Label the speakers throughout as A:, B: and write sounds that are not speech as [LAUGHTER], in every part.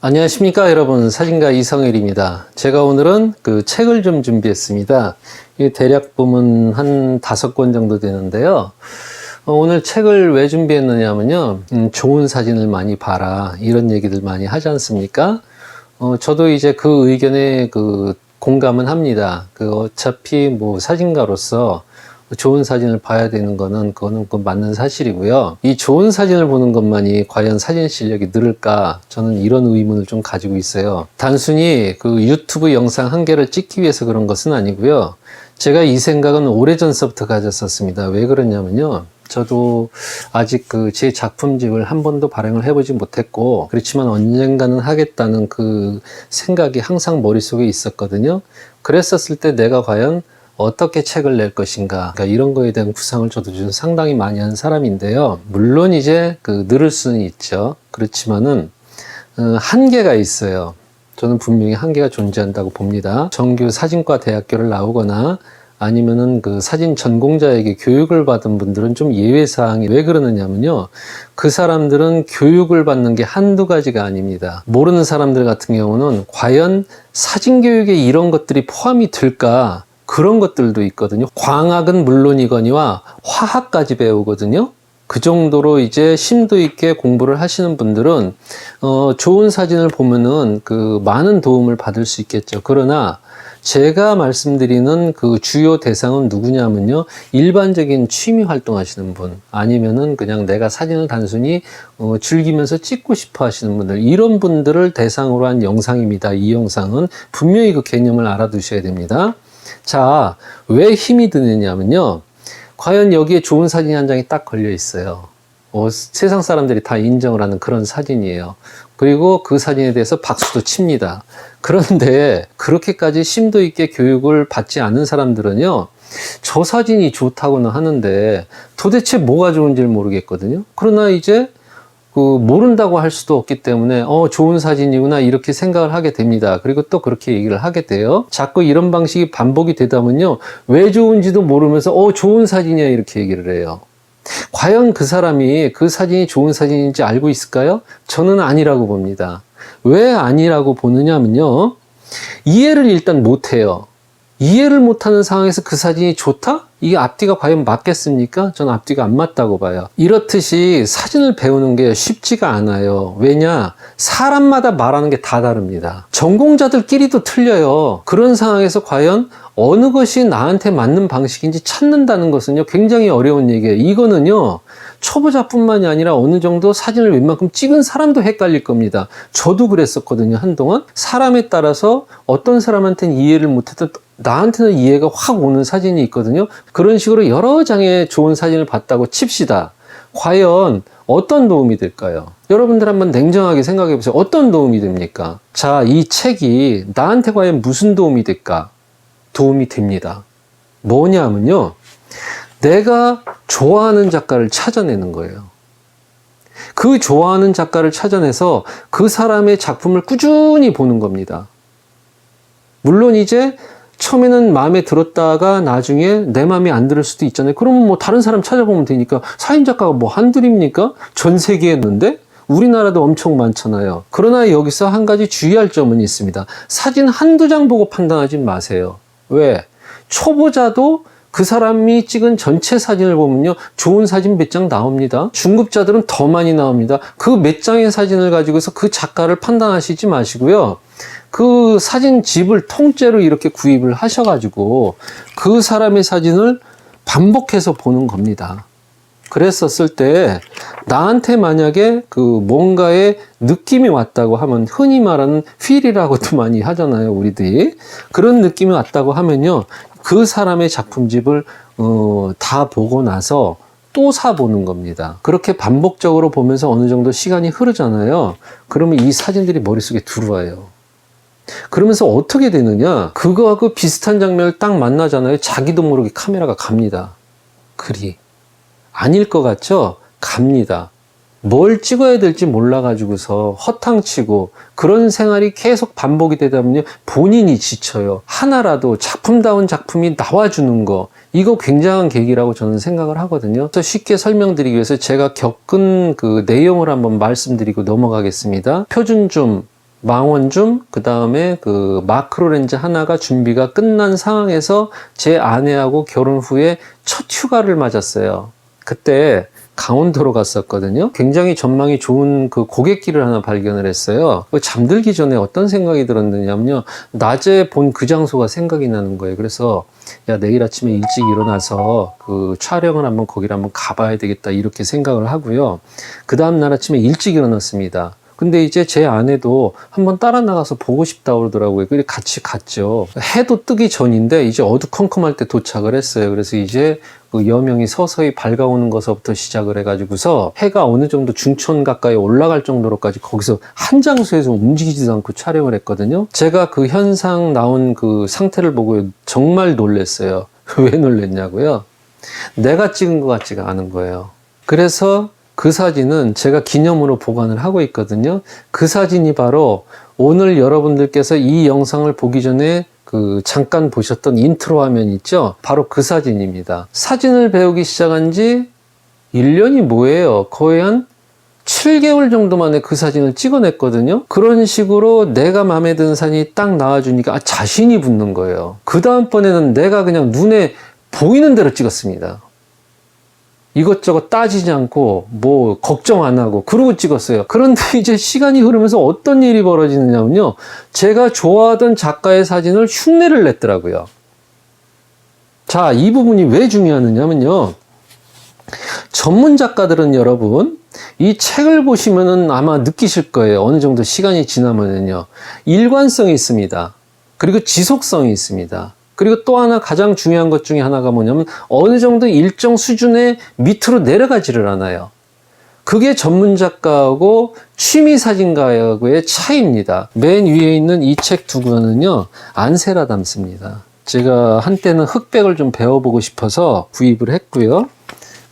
A: 안녕하십니까 여러분 사진가 이성일입니다. 제가 오늘은 그 책을 좀 준비했습니다. 이 대략 보면 한 다섯 권 정도 되는데요. 어, 오늘 책을 왜 준비했느냐면요. 음, 좋은 사진을 많이 봐라 이런 얘기들 많이 하지 않습니까? 어, 저도 이제 그 의견에 그 공감은 합니다. 그 어차피 뭐 사진가로서 좋은 사진을 봐야 되는 거는 그거는 그 맞는 사실이고요. 이 좋은 사진을 보는 것만이 과연 사진 실력이 늘을까? 저는 이런 의문을 좀 가지고 있어요. 단순히 그 유튜브 영상 한 개를 찍기 위해서 그런 것은 아니고요. 제가 이 생각은 오래전서부터 가졌었습니다. 왜 그러냐면요. 저도 아직 그 제 작품집을 한 번도 발행을 해보지 못했고, 그렇지만 언젠가는 하겠다는 그 생각이 항상 머릿속에 있었거든요. 그랬었을 때 내가 과연 어떻게 책을 낼 것인가 그러니까 이런 거에 대한 구상을 저도 좀 상당히 많이 한 사람인데요. 물론 이제 그 늘을 수는 있죠. 그렇지만은 어, 한계가 있어요. 저는 분명히 한계가 존재한다고 봅니다. 정규 사진과 대학교를 나오거나 아니면은 그 사진 전공자에게 교육을 받은 분들은 좀 예외 사항이 왜 그러느냐면요. 그 사람들은 교육을 받는 게 한두 가지가 아닙니다. 모르는 사람들 같은 경우는 과연 사진 교육에 이런 것들이 포함이 될까? 그런 것들도 있거든요. 광학은 물론이거니와 화학까지 배우거든요. 그 정도로 이제 심도 있게 공부를 하시는 분들은 어, 좋은 사진을 보면은 그 많은 도움을 받을 수 있겠죠. 그러나 제가 말씀드리는 그 주요 대상은 누구냐면요. 일반적인 취미 활동하시는 분, 아니면은 그냥 내가 사진을 단순히 어, 즐기면서 찍고 싶어 하시는 분들, 이런 분들을 대상으로 한 영상입니다. 이 영상은 분명히 그 개념을 알아두셔야 됩니다. 자, 왜 힘이 드느냐면요. 과연 여기에 좋은 사진이 한 장이 딱 걸려 있어요. 어, 세상 사람들이 다 인정을 하는 그런 사진이에요. 그리고 그 사진에 대해서 박수도 칩니다. 그런데 그렇게까지 심도 있게 교육을 받지 않은 사람들은요, 저 사진이 좋다고는 하는데 도대체 뭐가 좋은지를 모르겠거든요. 그러나 이제 그 모른다고 할 수도 없기 때문에 어 좋은 사진이구나 이렇게 생각을 하게 됩니다. 그리고 또 그렇게 얘기를 하게 돼요. 자꾸 이런 방식이 반복이 되다면요. 왜 좋은지도 모르면서 어 좋은 사진이야 이렇게 얘기를 해요. 과연 그 사람이 그 사진이 좋은 사진인지 알고 있을까요? 저는 아니라고 봅니다. 왜 아니라고 보느냐면요. 이해를 일단 못해요. 이해를 못하는 상황에서 그 사진이 좋다? 이게 앞뒤가 과연 맞겠습니까? 저는 앞뒤가 안 맞다고 봐요. 이렇듯이 사진을 배우는 게 쉽지가 않아요. 왜냐? 사람마다 말하는 게 다 다릅니다. 전공자들끼리도 틀려요. 그런 상황에서 과연 어느 것이 나한테 맞는 방식인지 찾는다는 것은요, 굉장히 어려운 얘기예요. 이거는요, 초보자뿐만이 아니라 어느 정도 사진을 웬만큼 찍은 사람도 헷갈릴 겁니다. 저도 그랬었거든요, 한동안. 사람에 따라서 어떤 사람한테는 이해를 못해도 나한테는 이해가 확 오는 사진이 있거든요. 그런 식으로 여러 장의 좋은 사진을 봤다고 칩시다. 과연 어떤 도움이 될까요? 여러분들 한번 냉정하게 생각해 보세요. 어떤 도움이 됩니까? 자, 이 책이 나한테 과연 무슨 도움이 될까? 도움이 됩니다. 뭐냐면요. 내가 좋아하는 작가를 찾아내는 거예요. 그 좋아하는 작가를 찾아내서 그 사람의 작품을 꾸준히 보는 겁니다. 물론 이제 처음에는 마음에 들었다가 나중에 내 마음에 안 들을 수도 있잖아요. 그러면 뭐 다른 사람 찾아보면 되니까 사인 작가가 뭐 한둘입니까? 전 세계에 있는데 우리나라도 엄청 많잖아요. 그러나 여기서 한 가지 주의할 점은 있습니다. 사진 한두 장 보고 판단하지 마세요. 왜? 초보자도 그 사람이 찍은 전체 사진을 보면요. 좋은 사진 몇 장 나옵니다. 중급자들은 더 많이 나옵니다. 그 몇 장의 사진을 가지고서 그 작가를 판단하시지 마시고요. 그 사진 집을 통째로 이렇게 구입을 하셔가지고 그 사람의 사진을 반복해서 보는 겁니다. 그랬었을 때 나한테 만약에 그 뭔가의 느낌이 왔다고 하면 흔히 말하는 필이라고도 [LAUGHS] 많이 하잖아요 우리들이. 그런 느낌이 왔다고 하면요 그 사람의 작품집을 어, 다 보고 나서 또 사보는 겁니다. 그렇게 반복적으로 보면서 어느 정도 시간이 흐르잖아요. 그러면 이 사진들이 머릿속에 들어와요. 그러면서 어떻게 되느냐? 그거하고 비슷한 장면을 딱 만나잖아요. 자기도 모르게 카메라가 갑니다. 그리. 아닐 것 같죠? 갑니다. 뭘 찍어야 될지 몰라가지고서 허탕치고 그런 생활이 계속 반복이 되다 보면 본인이 지쳐요. 하나라도 작품다운 작품이 나와주는 거 이거 굉장한 계기라고 저는 생각을 하거든요. 그래서 쉽게 설명드리기 위해서 제가 겪은 그 내용을 한번 말씀드리고 넘어가겠습니다. 표준줌 망원 줌, 그 다음에 그 마크로 렌즈 하나가 준비가 끝난 상황에서 제 아내하고 결혼 후에 첫 휴가를 맞았어요. 그때 강원도로 갔었거든요. 굉장히 전망이 좋은 그 고갯길을 하나 발견을 했어요. 그 잠들기 전에 어떤 생각이 들었느냐면요. 낮에 본 그 장소가 생각이 나는 거예요. 그래서 야, 내일 아침에 일찍 일어나서 그 촬영을 한번 거기를 한번 가봐야 되겠다. 이렇게 생각을 하고요. 그 다음 날 아침에 일찍 일어났습니다. 근데 이제 제 아내도 한번 따라 나가서 보고 싶다 그러더라고요. 그래 같이 갔죠. 해도 뜨기 전인데 이제 어두컴컴할 때 도착을 했어요. 그래서 이제 그 여명이 서서히 밝아오는 것서부터 시작을 해가지고서 해가 어느 정도 중천 가까이 올라갈 정도로까지 거기서 한 장소에서 움직이지도 않고 촬영을 했거든요. 제가 그 현상 나온 그 상태를 보고 정말 놀랐어요. [LAUGHS] 왜 놀랬냐고요? 내가 찍은 것 같지가 않은 거예요. 그래서 그 사진은 제가 기념으로 보관을 하고 있거든요. 그 사진이 바로 오늘 여러분들께서 이 영상을 보기 전에 그 잠깐 보셨던 인트로 화면 있죠? 바로 그 사진입니다. 사진을 배우기 시작한 지 1년이 뭐예요? 거의 한 7개월 정도 만에 그 사진을 찍어냈거든요. 그런 식으로 내가 마음에 드는 사진이 딱 나와주니까 아, 자신이 붙는 거예요. 그 다음번에는 내가 그냥 눈에 보이는 대로 찍었습니다. 이것저것 따지지 않고 뭐 걱정 안 하고 그러고 찍었어요. 그런데 [LAUGHS] 이제 시간이 흐르면서 어떤 일이 벌어지느냐면요. 제가 좋아하던 작가의 사진을 흉내를 냈더라고요. 자, 이 부분이 왜 중요하느냐면요. 전문 작가들은 여러분, 이 책을 보시면은 아마 느끼실 거예요. 어느 정도 시간이 지나면은요. 일관성이 있습니다. 그리고 지속성이 있습니다. 그리고 또 하나 가장 중요한 것 중에 하나가 뭐냐면 어느 정도 일정 수준의 밑으로 내려가지를 않아요. 그게 전문 작가하고 취미 사진가하고의 차이입니다. 맨 위에 있는 이 책 두 권은요, 안세라담스입니다. 제가 한때는 흑백을 좀 배워보고 싶어서 구입을 했고요.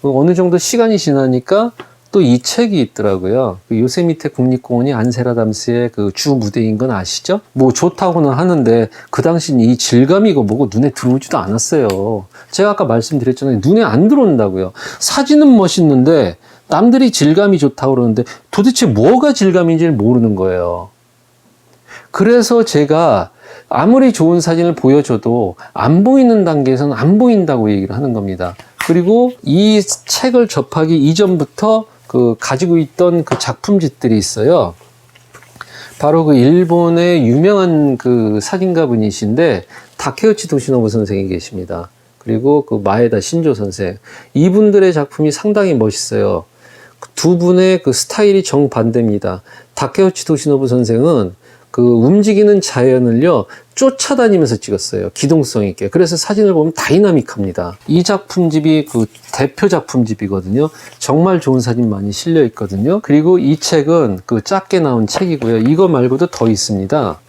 A: 어느 정도 시간이 지나니까 또 이 책이 있더라고요. 그 요세미테 국립공원이 안세라담스의 그 주 무대인 건 아시죠? 뭐 좋다고는 하는데 그 당시는 이 질감이고 뭐고 눈에 들어오지도 않았어요. 제가 아까 말씀드렸잖아요. 눈에 안 들어온다고요. 사진은 멋있는데 남들이 질감이 좋다고 그러는데 도대체 뭐가 질감인지를 모르는 거예요. 그래서 제가 아무리 좋은 사진을 보여줘도 안 보이는 단계에서는 안 보인다고 얘기를 하는 겁니다. 그리고 이 책을 접하기 이전부터 그 가지고 있던 그 작품집들이 있어요. 바로 그 일본의 유명한 그 사진가 분이신데 다케우치 도시노부 선생이 계십니다. 그리고 그 마에다 신조 선생. 이분들의 작품이 상당히 멋있어요. 두 분의 그 스타일이 정반대입니다. 다케우치 도시노부 선생은 그 움직이는 자연을요 쫓아다니면서 찍었어요. 기동성 있게. 그래서 사진을 보면 다이나믹합니다. 이 작품집이 그 대표 작품집이거든요. 정말 좋은 사진 많이 실려 있거든요. 그리고 이 책은 그 작게 나온 책이고요. 이거 말고도 더 있습니다.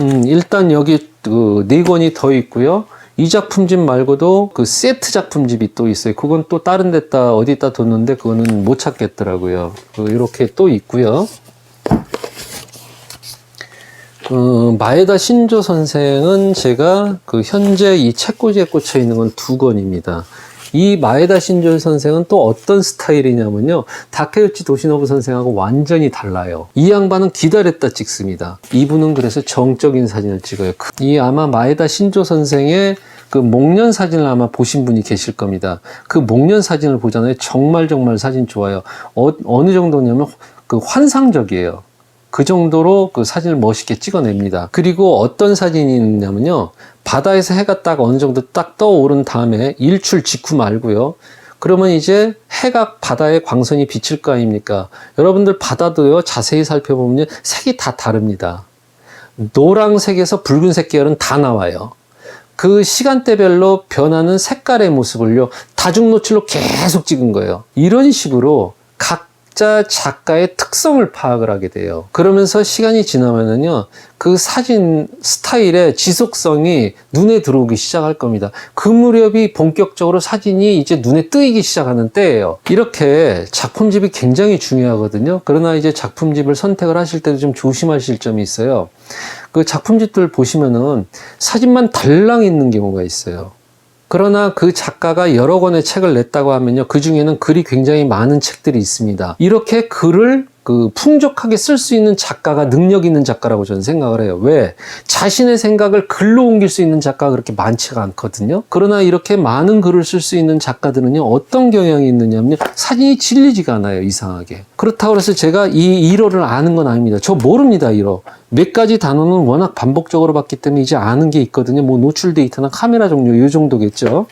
A: 음 일단 여기 그네 권이 더 있고요. 이 작품집 말고도 그 세트 작품집이 또 있어요. 그건 또 다른 데다 어디다 뒀는데 그거는 못 찾겠더라고요. 그 이렇게 또 있고요. 어, 마에다 신조 선생은 제가 그 현재 이 책꽂이에 꽂혀 있는 건 두 권입니다. 이 마에다 신조 선생은 또 어떤 스타일이냐면요. 다케우치 도시노부 선생하고 완전히 달라요. 이 양반은 기다렸다 찍습니다. 이분은 그래서 정적인 사진을 찍어요. 그- 이 아마 마에다 신조 선생의 그 목련 사진을 아마 보신 분이 계실 겁니다. 그 목련 사진을 보잖아요. 정말 정말 사진 좋아요. 어, 어느 정도냐면 그 환상적이에요. 그 정도로 그 사진을 멋있게 찍어냅니다. 그리고 어떤 사진이 있냐면요. 바다에서 해가 딱 어느 정도 딱 떠오른 다음에 일출 직후 말고요. 그러면 이제 해가 바다에 광선이 비칠 거 아닙니까? 여러분들 바다도요, 자세히 살펴보면 색이 다 다릅니다. 노란색에서 붉은색 계열은 다 나와요. 그 시간대별로 변하는 색깔의 모습을요, 다중 노출로 계속 찍은 거예요. 이런 식으로 각 자 작가의 특성을 파악을 하게 돼요. 그러면서 시간이 지나면은요, 그 사진 스타일의 지속성이 눈에 들어오기 시작할 겁니다. 그 무렵이 본격적으로 사진이 이제 눈에 뜨이기 시작하는 때예요. 이렇게 작품집이 굉장히 중요하거든요. 그러나 이제 작품집을 선택을 하실 때도 좀 조심하실 점이 있어요. 그 작품집들 보시면은 사진만 달랑 있는 경우가 있어요. 그러나 그 작가가 여러 권의 책을 냈다고 하면요. 그 중에는 글이 굉장히 많은 책들이 있습니다. 이렇게 글을 그 풍족하게 쓸 수 있는 작가가 능력 있는 작가라고 저는 생각을 해요. 왜? 자신의 생각을 글로 옮길 수 있는 작가가 그렇게 많지가 않거든요. 그러나 이렇게 많은 글을 쓸 수 있는 작가들은요, 어떤 경향이 있느냐면요, 사진이 질리지가 않아요, 이상하게. 그렇다고 해서 제가 이 1호를 아는 건 아닙니다. 저 모릅니다, 1호. 몇 가지 단어는 워낙 반복적으로 봤기 때문에 이제 아는 게 있거든요. 뭐 노출 데이터나 카메라 종류 이 정도겠죠.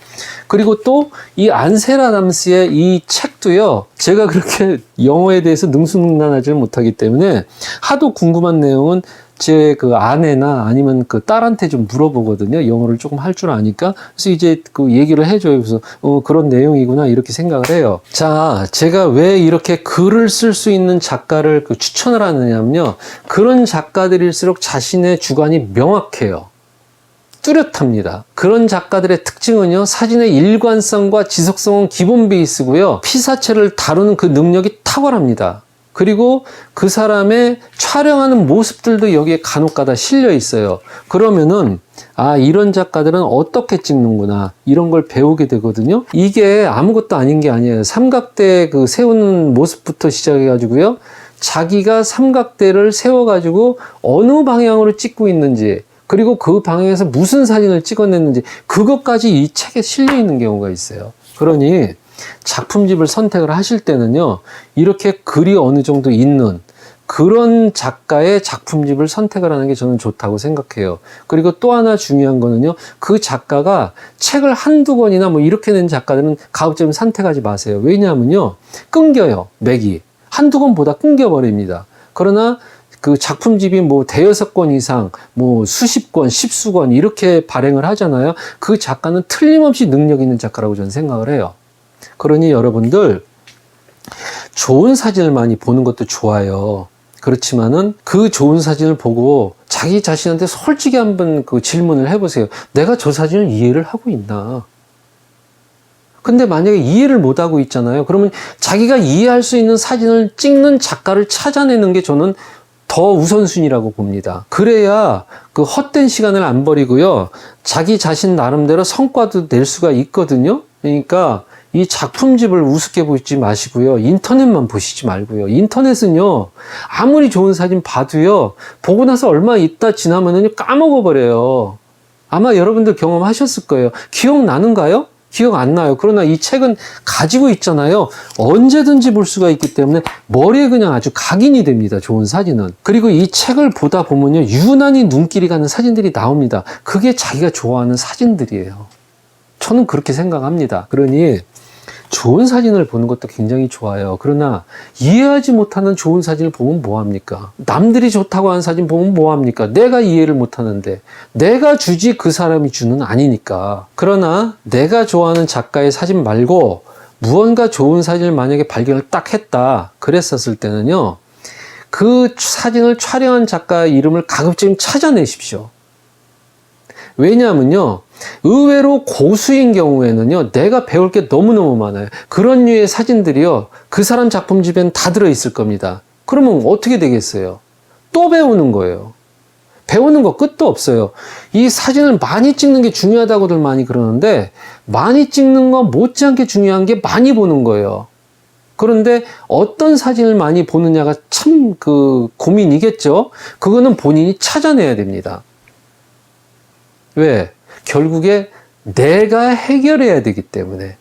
A: 그리고 또 이 안세라담스의 이 책도요. 제가 그렇게 영어에 대해서 능수능란하지를 못하기 때문에 하도 궁금한 내용은 제 그 아내나 아니면 그 딸한테 좀 물어보거든요. 영어를 조금 할 줄 아니까. 그래서 이제 그 얘기를 해줘요. 그래서 어, 그런 내용이구나 이렇게 생각을 해요. 자, 제가 왜 이렇게 글을 쓸 수 있는 작가를 그 추천을 하느냐면요. 그런 작가들일수록 자신의 주관이 명확해요. 뚜렷합니다. 그런 작가들의 특징은요, 사진의 일관성과 지속성은 기본 베이스고요, 피사체를 다루는 그 능력이 탁월합니다. 그리고 그 사람의 촬영하는 모습들도 여기에 간혹가다 실려 있어요. 그러면은, 아, 이런 작가들은 어떻게 찍는구나. 이런 걸 배우게 되거든요. 이게 아무것도 아닌 게 아니에요. 삼각대 그 세우는 모습부터 시작해 가지고요. 자기가 삼각대를 세워 가지고 어느 방향으로 찍고 있는지, 그리고 그 방향에서 무슨 사진을 찍어냈는지, 그것까지 이 책에 실려 있는 경우가 있어요. 그러니, 작품집을 선택을 하실 때는요, 이렇게 글이 어느 정도 있는 그런 작가의 작품집을 선택을 하는 게 저는 좋다고 생각해요. 그리고 또 하나 중요한 거는요, 그 작가가 책을 한두 권이나 뭐 이렇게 낸 작가들은 가급적이면 선택하지 마세요. 왜냐하면요, 끊겨요, 맥이. 한두 권보다 끊겨버립니다. 그러나 그 작품집이 뭐 대여섯 권 이상, 뭐 수십 권, 십수 권 이렇게 발행을 하잖아요. 그 작가는 틀림없이 능력 있는 작가라고 저는 생각을 해요. 그러니 여러분들 좋은 사진을 많이 보는 것도 좋아요. 그렇지만은 그 좋은 사진을 보고 자기 자신한테 솔직히 한번 그 질문을 해보세요. 내가 저 사진을 이해를 하고 있나? 근데 만약에 이해를 못하고 있잖아요. 그러면 자기가 이해할 수 있는 사진을 찍는 작가를 찾아내는 게 저는 더 우선순위라고 봅니다. 그래야 그 헛된 시간을 안 버리고요. 자기 자신 나름대로 성과도 낼 수가 있거든요. 그러니까 이 작품집을 우습게 보지 마시고요. 인터넷만 보시지 말고요. 인터넷은요, 아무리 좋은 사진 봐도요, 보고 나서 얼마 있다 지나면은 까먹어 버려요. 아마 여러분들 경험하셨을 거예요. 기억나는가요? 기억 안 나요. 그러나 이 책은 가지고 있잖아요. 언제든지 볼 수가 있기 때문에 머리에 그냥 아주 각인이 됩니다. 좋은 사진은. 그리고 이 책을 보다 보면요. 유난히 눈길이 가는 사진들이 나옵니다. 그게 자기가 좋아하는 사진들이에요. 저는 그렇게 생각합니다. 그러니 좋은 사진을 보는 것도 굉장히 좋아요. 그러나 이해하지 못하는 좋은 사진을 보면 뭐합니까? 남들이 좋다고 하는 사진 보면 뭐합니까? 내가 이해를 못하는데 내가 주지 그 사람이 주는 아니니까. 그러나 내가 좋아하는 작가의 사진 말고 무언가 좋은 사진을 만약에 발견을 딱 했다. 그랬었을 때는요. 그 사진을 촬영한 작가 이름을 가급적 찾아내십시오. 왜냐하면요. 의외로 고수인 경우에는요, 내가 배울 게 너무너무 많아요. 그런 류의 사진들이요, 그 사람 작품집엔 다 들어있을 겁니다. 그러면 어떻게 되겠어요? 또 배우는 거예요. 배우는 거 끝도 없어요. 이 사진을 많이 찍는 게 중요하다고들 많이 그러는데, 많이 찍는 거 못지않게 중요한 게 많이 보는 거예요. 그런데 어떤 사진을 많이 보느냐가 참 그 고민이겠죠? 그거는 본인이 찾아내야 됩니다. 왜? 결국에 내가 해결해야 되기 때문에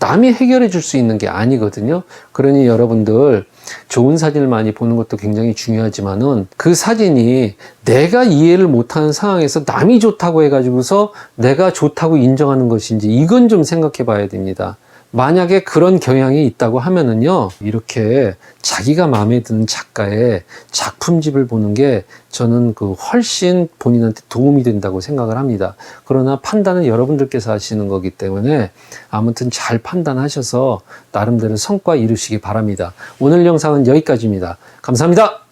A: 남이 해결해 줄 수 있는 게 아니거든요. 그러니 여러분들 좋은 사진을 많이 보는 것도 굉장히 중요하지만은 그 사진이 내가 이해를 못하는 상황에서 남이 좋다고 해가지고서 내가 좋다고 인정하는 것인지 이건 좀 생각해 봐야 됩니다. 만약에 그런 경향이 있다고 하면은요, 이렇게 자기가 마음에 드는 작가의 작품집을 보는 게 저는 그 훨씬 본인한테 도움이 된다고 생각을 합니다. 그러나 판단은 여러분들께서 하시는 거기 때문에 아무튼 잘 판단하셔서 나름대로 성과 이루시기 바랍니다. 오늘 영상은 여기까지입니다. 감사합니다.